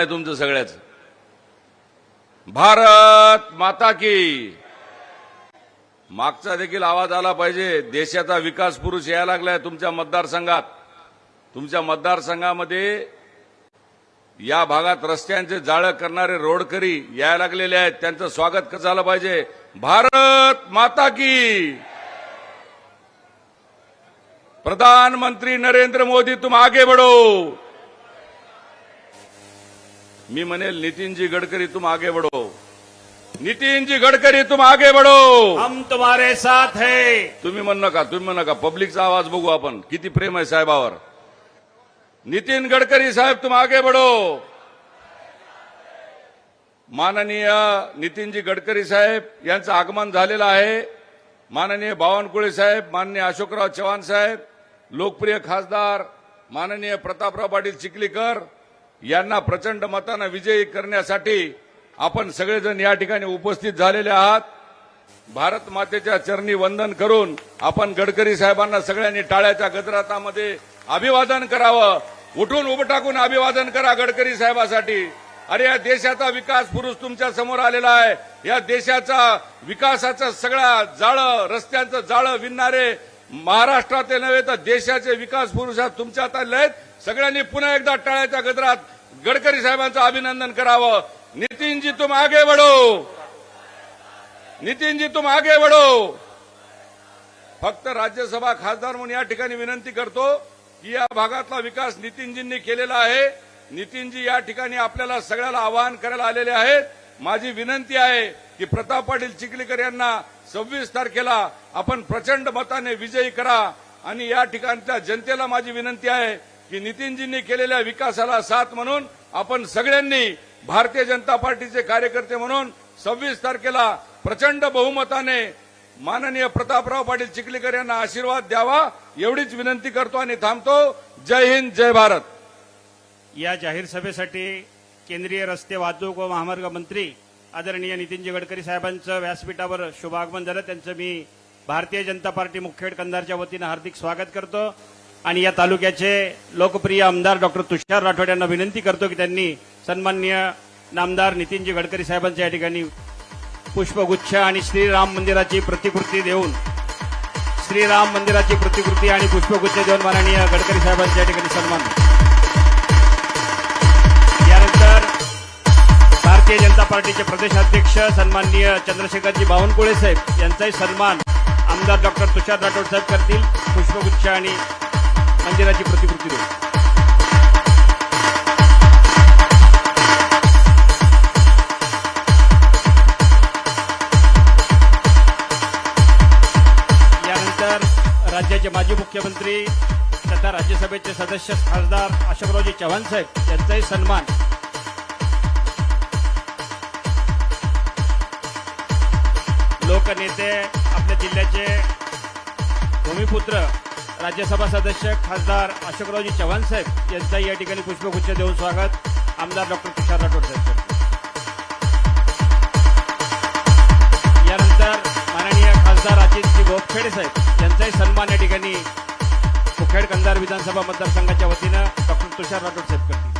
आहे तुमचं सगळ्याच. भारत माता की. मागचा देखील आवाज आला पाहिजे. देशाचा विकास पुरुष यायला लागलाय तुमच्या मतदारसंघात. तुमच्या मतदारसंघामध्ये या भागात रस्त्यांचे जाळं करणारे रोडकरी यायला लागलेले आहेत. त्यांचं स्वागत कसं झालं पाहिजे? भारत माता की. प्रधानमंत्री नरेंद्र मोदी तुम आगे बढ़ो. मी म्हणेल नितीनजी गडकरी तुम आगे बढ़ो. नितीनजी गडकरी तुम आगे बढ़ो. हम तुम्हारे साथ है. तुम्ही म्हण नका तुम्ही म्हण नका. पब्लिकचा आवाज बघू आपण. किती प्रेम आहे साहेबावर. नितीन गडकरी साहेब तुम आगे बढ़ो. माननीय नितीनजी गडकरी साहेब यांचं आगमन झालेलं आहे. माननीय बावनकुळे साहेब माननीय अशोकराव चव्हाण साहेब लोकप्रिय खासदार माननीय प्रतापराव पाटील चिखलीकर यांना प्रचंड मतानं विजयी करण्यासाठी आपण सगळेजण या ठिकाणी उपस्थित झालेले आहात. भारत मातेच्या चरणी वंदन करून आपण गडकरी साहेबांना सगळ्यांनी टाळ्याच्या गजरातामध्ये अभिवादन करावं. उठून उभं टाकून अभिवादन करा गडकरी साहेबासाठी. अरे या देशाचा विकास पुरुष तुमच्यासमोर आलेला आहे. या देशाचा विकासाचं सगळा जाळं रस्त्यांचं जाळं विणणारे महाराष्ट्रातले नव्हे तर देशाचे विकास पुरुष तुमच्या हातात आहेत सगळ्यांनी पुन्हा एकदा टाळ्याच्या गजरात गडकरी साहेबांचं अभिनंदन करावं. नितीनजी तुम आगे वडो नितीनजी तुम आगे वडो फक्त राज्यसभा खासदार म्हणून या ठिकाणी विनंती करतो की या भागातला विकास नितीनजींनी केलेला आहे. नितीनजी या ठिकाणी आपल्याला सगळ्याला आवाहन करायला आलेले आहेत. माझी विनंती आहे की प्रताप पाटील चिखलीकर यांना सव्वीस तारखेला आपण प्रचंड मताने विजयी करा. आणि या ठिकाणच्या जनतेला माझी विनंती आहे की नितीनजींनी केलेल्या विकासाला साथ म्हणून आपण सगळ्यांनी भारतीय जनता पार्टीचे कार्यकर्ते म्हणून सव्वीस तारखेला प्रचंड बहुमताने माननीय प्रतापराव पाटील चिखलीकर यांना आशीर्वाद द्यावा एवढीच विनंती करतो आणि थांबतो. जय हिंद जय भारत. या जाहीर सभेसाठी केंद्रीय रस्ते वाहतूक व महामार्ग मंत्री आदरणीय नितीनजी गडकरी साहेबांचं व्यासपीठावर शुभागमन झालं. त्यांचं मी भारतीय जनता पार्टी मुखेड कंधारच्या वतीनं हार्दिक स्वागत करतो. आणि या तालुक्याचे लोकप्रिय आमदार डॉक्टर तुषार राठोड यांना विनंती करतो की त्यांनी सन्मान्य नामदार नितीनजी गडकरी साहेबांच्या या ठिकाणी पुष्पगुच्छ आणि श्रीराम मंदिराची प्रतिकृती देऊन श्रीराम मंदिराची प्रतिकृती आणि पुष्पगुच्छ देऊन माननीय गडकरी साहेबांच्या या ठिकाणी सन्मान. भारतीय जनता पार्टीचे प्रदेशाध्यक्ष सन्माननीय चंद्रशेखरजी बावनकुळे साहेब यांचाही सन्मान आमदार डॉक्टर तुषार राठोड साहेब करतील. पुष्पगुच्छ आणि मंदिराची प्रतिकृती देऊ. यानंतर राज्याचे माजी मुख्यमंत्री तथा राज्यसभेचे सदस्य खासदार अशोकरावजी चव्हाण साहेब यांचाही सन्मान लोकनेते आपल्या जिल्ह्याचे भूमिपुत्र राज्यसभा सदस्य खासदार अशोकरावजी चव्हाण साहेब यांचाही या ठिकाणी पुष्पगुच्छ देऊन स्वागत. आमदार डॉक्टर तुषार राठोड साहेब. यानंतर माननीय खासदार अजितजी गोपखेडे साहेब यांचाही सन्मान या ठिकाणी मुखेड कंधार विधानसभा मतदारसंघाच्या वतीनं डॉक्टर तुषार राठोड साहेब करतील.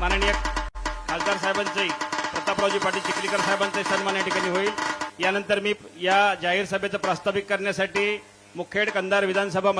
माननीय खासदार साहेबांचंही प्रतापरावजी पाटील चिखलीकर साहेबांचा सन्मान या ठिकाणी होईल. यानंतर मी या जाहीर सभेचं प्रास्ताविक करण्यासाठी मुखेड कंधार विधानसभा